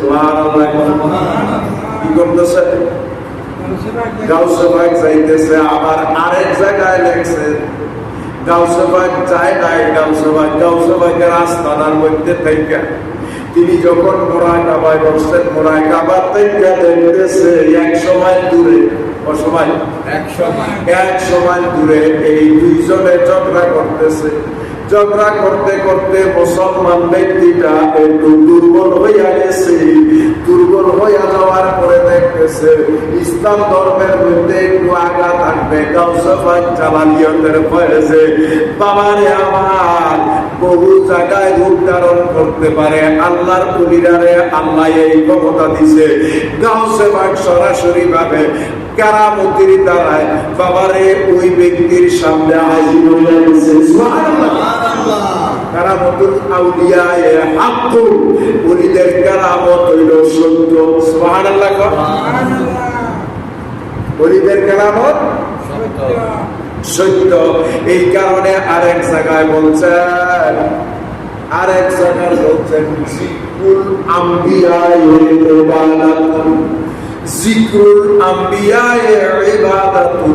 সুবহানাল্লাহ। কি করতেছে? যাইতেছে আবার আরেক জায়গায় যায় নাই আস্তানার মধ্যে থেকে তিনি যখন মোরাই কাবায় বসছেন মোরাই কাবার থেকে দেখতেছে এক সময় দূরে। অসময় এক সময়। এক সময় দূরে এই দুইজনে ঝগড়া করতেছে। ঝগড়া করতে করতে মুসলমান ব্যক্তিটা একটু দুর্বল হইয়া গেছে। দুর্বল হইয়া যাওয়ার পরে দেখতেছে, ইসলাম ধর্মের মধ্যে একটু আগা থাকবে গাউসফাই চালালিয়তের হয়েছে বাবারে আমার, বহু জায়গায় রূপ ধারণ করতে পারে। আল্লাহর পুলিরারে আল্লাহ এই ক্ষমতা দিছে। গাউসেবাগ সরাসরি ভাবে কারামতির দ্বারায় বাবারে ওই ব্যক্তির সামনে হাজির হয়ে গেছে। কারামতুল আউলিয়া এ হাক্কু। ওলিদের কারামত হইল সত্য। সুবহানাল্লাহ ওলিদের কারামত? সত্য। এই কারণে আরেক জায়গায় বলছেন, আরেক জায়গায় বলছেন জিকুল আম্বিয়ায়ে ইবাদাতুন। জিকুল আম্বিয়ায়ে ইবাদাতুন।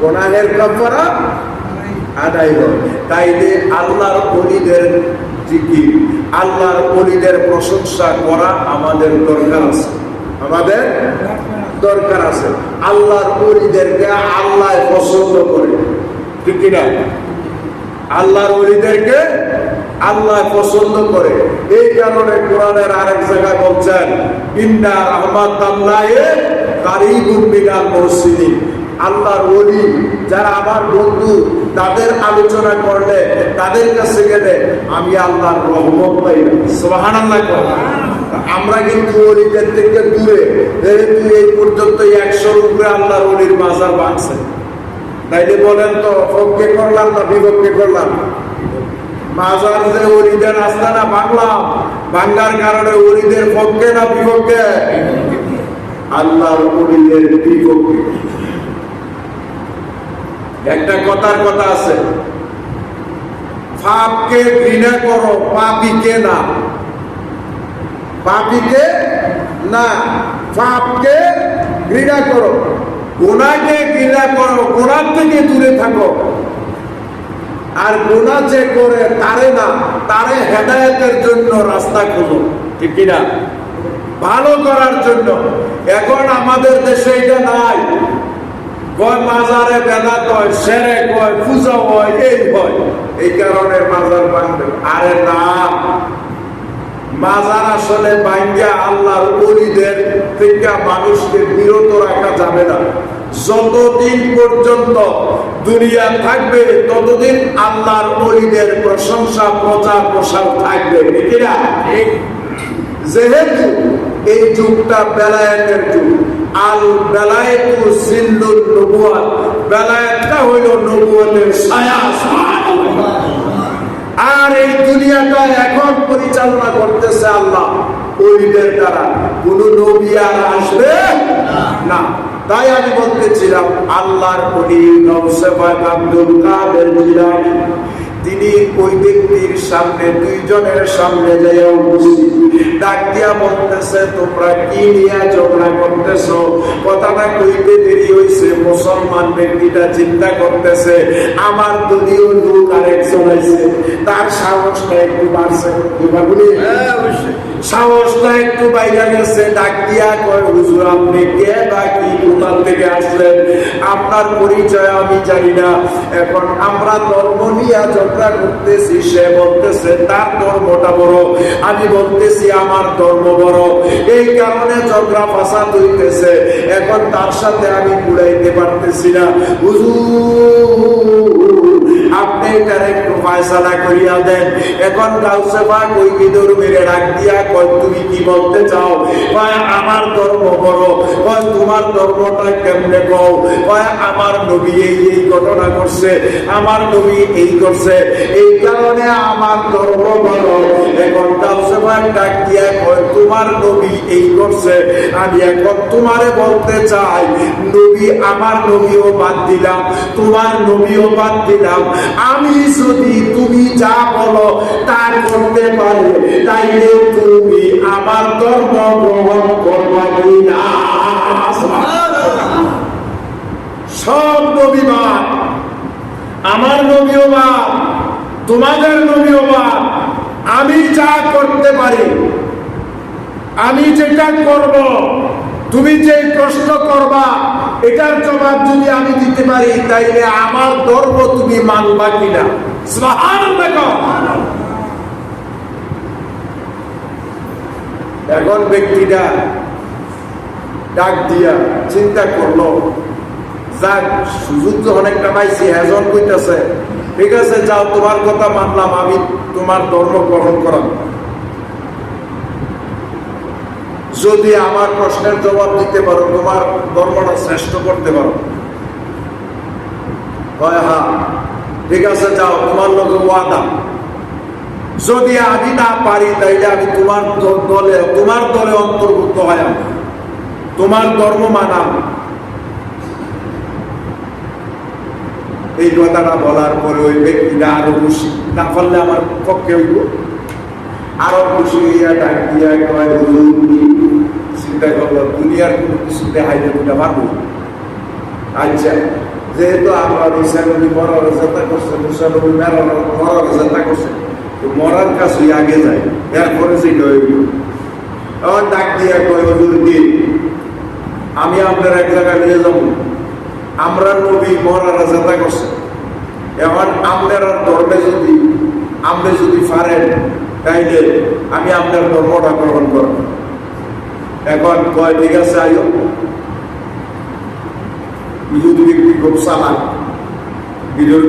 গোনাহের কাফারা আদায় হয় তাইলে আল্লাহর অলিদের জিকির, আল্লাহর অলিদের প্রশংসা করা আমাদের দরকার আছে। আমাদের দরকার আছে। আল্লাহর অলিদেরকে আল্লাহ পছন্দ করে। ঠিক কিনা আল্লাহর অলিদেরকে আল্লাহ পছন্দ করে। এই কারণে কোরআনের আরেক জায়গায় বলছেন, ইন্না রহমাত আল্লাহে কারিবুল মিনাল মুহসিনিন আল্লাহর ওলি যারা আমার বন্ধু তাদের আলোচনা করলে তাদের কাছে গেলে আমি আল্লাহর রহমত পাই সোহান আল্লাহ আমরা কিন্তু অলিদের থেকে দূরে যেহেতু এই পর্যন্ত একশোর উপরে আল্লাহর অলির মাজার বাঁধছে। তাইলে বলেন তো পক্ষে করলাম না বিপক্ষে করলাম? মাজার যে অলিদের রাস্তা না বাংলাম বাংলার কারণে অলিদের পক্ষে না বিপক্ষে? আল্লাহর অলিদের বিপক্ষে। একটা কথার কথা আছে, পাপকে ঘৃণা করো, পাপিকে না। পাপিকে না, পাপকে ঘৃণা করো। গোনাকে ঘৃণা করো গোনার থেকে দূরে থাকো। আর গোনা যে করে, তারে না, তারে হেদায়তের জন্য রাস্তা খোঁজো। ঠিক কিনা? ভালো করার জন্য। এখন আমাদের দেশে এটা নাই। কয় মাজারে বেদাত হয় সেরে কয় পূজা হয় এই হয়। এই কারণে মাজার ভাঙবে। আরে না। মাজার আসলে ভাঙ্গা আল্লাহর অলিদের থেকে মানুষকে বিরত রাখা যাবে না। যতদিন পর্যন্ত দুনিয়া থাকবে ততদিন আল্লাহর অলিদের প্রশংসা প্রচার প্রসার থাকবে। ঠিক না যেহেতু এই যুগটা বেলায়েতের যুগ। আল বেলায়েতু সিল্লুল নবুয়াত। বেলায়েতটা হইল নবুয়াতের ছায়া। আর এই দুনিয়াটা এখন পরিচালনা করতেছে আল্লাহ। ওইদের দ্বারা। কোন নবী আর আসবে না। তাই আমি বলতেছিলাম, আল্লাহর কলি নবসেফাক আব্দুল কাদের জিলানী। তিনি ওই ব্যক্তির সামনে দুইজনের সামনে যাইয়া উপস্থিত। ডাক দিয়া বলতেছে তোমরা কি নিয়ে ঝগড়া করতেছো? কথাটা কইতে দেরি হইছে। মুসলমান ব্যক্তিটা চিন্তা করতেছে আমার দলীয় লোক আরেকজন আছে তার সাহসটা একটু বাড়ছে। বলি সাহসটা একটু বাইরে গেছে। ডাক দিয়া কয় হুজুর আপনি কে বা কি? কোথার থেকে আসলেন? আপনার পরিচয় আমি জানি না। এখন আমরা ধর্ম নিয়ে ঝগড়া করতেছি সে বলতেছে, তার ধর্মটা বড়। আমি বলতেছি, আমার ধর্ম বড়। এই কারণে ঝগড়া ফাঁসা হইতেছে। এখন তার সাথে আমি কুড়াইতে পারতেছি না। হুজুর! এটার একটু ফায়সালা করিয়া দেন। এখন গাউসে পাক ওই বিদুর মেরে ডাক দিয়া কয়, তুমি কি বলতে চাও? কয়, আমার ধর্ম বড়। কয়, তোমার ধর্মটা কেমনে কও? কয়, আমার নবী এই এই ঘটনা করছে আমার নবী এই করছে এই কারণে আমার ধর্ম বড়। এখন গাউসে ডাক দিয়া কয়, তোমার নবী এই করছে আমি এখন তোমারে বলতে চাই, নবী, আমার নবীও বাদ দিলাম, তোমার নবীও বাদ দিলাম। আমি যদি তুমি যা বলো তা করতে পারে, তাইলে তুমি আমার ধর্ম গ্রহণ করবা কিনা? সব নবীবাদ আমার নবীও বাদ তোমাদের নবীও বাদ আমি যা করতে পারি, আমি যেটা করব তুমি যে প্রশ্ন করবা, এটার জবাব যদি আমি দিতে পারি, তাইলে আমার ধর্ম তুমি মানবা কিনা। এখন ব্যক্তিটা ডাক দিয়া চিন্তা করল, যাক, সুযোগ তো অনেকটা পাইছি, এজন কইতাছে, ঠিক আছে, যাও, তোমার কথা মানলাম, আমি তোমার ধর্ম গ্রহণ করাম যদি আমার প্রশ্নের জবাব দিতে পারো, তোমার ধর্মটা শ্রেষ্ঠ করতে পারো। হয় ঠিক আছে, যাও, তোমার লোক ওয়াদা। যদি আমি না পারি, তাইলে আমি তোমার দলে তোমার দলে অন্তর্ভুক্ত হয় তোমার ধর্ম মানাম এই কথাটা বলার পরে ওই ব্যক্তিটা আরও খুশি। না পারলে আমার পক্ষে হইব। আরও খুশি হইয়া ডাক দিয়া কয় চিন্তা করল, দুনিয়ার কোনো কিছু দেখাইতে কোনটা পারব আচ্ছা যেহেতু আমরা ঈসা নবী মরার চেষ্টা করছে মুসা নবী মেরার মরার চেষ্টা করছে, তো মরার কাছে আগে যায়, এরপরে সেটা হইল আমার ডাক দিয়া কয়, হুজুর, কি? আমি আপনার এক জায়গায় নিয়ে যাব। আমরা নবী মরারা চেষ্টা করছে। এখন আপনার ধর্মে যদি, আপনি যদি পারেন, তাইলে আমি আপনার ধর্মটা গ্রহণ করব। এখন কয় ঠিক আছে আয়ো ইহুদি ব্যক্তি খুব চালাক। বিদুর